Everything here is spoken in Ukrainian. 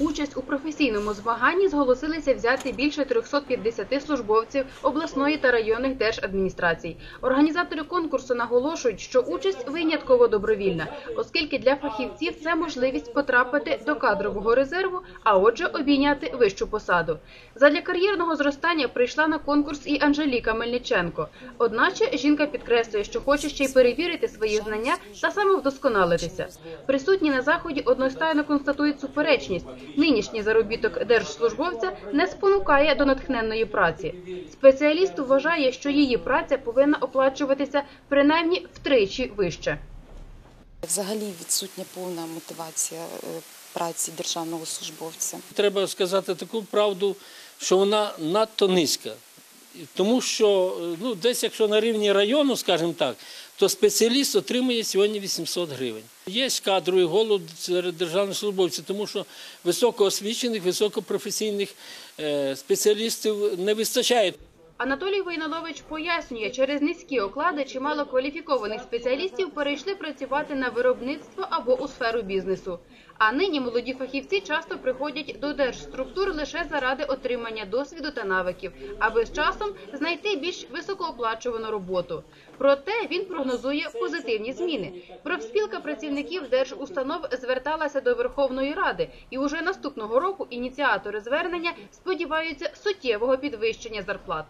Участь у професійному змаганні зголосилися взяти більше 350 службовців обласної та районних держадміністрацій. Організатори конкурсу наголошують, що участь винятково добровільна, оскільки для фахівців це можливість потрапити до кадрового резерву, а отже обійняти вищу посаду. Задля кар'єрного зростання прийшла на конкурс і Анжеліка Мельниченко. Одначе жінка підкреслює, що хоче ще й перевірити свої знання та самовдосконалитися. Присутні на заході одностайно констатують суперечність. Нинішній заробіток держслужбовця не спонукає до натхненної праці. Спеціаліст вважає, що її праця повинна оплачуватися принаймні втричі вище. Взагалі відсутня повна мотивація е, праці державного службовця. Треба сказати таку правду, що вона надто низька. Тому що е, ну, десь, якщо на рівні району, скажімо так, то спеціаліст отримує сьогодні 800 гривень. Є кадровий голод серед державних службовців, тому що високоосвічених, високопрофесійних е, спеціалістів не вистачає. Анатолій Войнолович пояснює, через низькі оклади чимало кваліфікованих спеціалістів перейшли працювати на виробництво або у сферу бізнесу. А нині молоді фахівці часто приходять до держструктур лише заради отримання досвіду та навиків, аби з часом знайти більш високооплачувану роботу. Проте він прогнозує позитивні зміни. Профспілка працівників держустанов зверталася до Верховної Ради, і уже наступного року ініціатори звернення сподіваються суттєвого підвищення зарплат.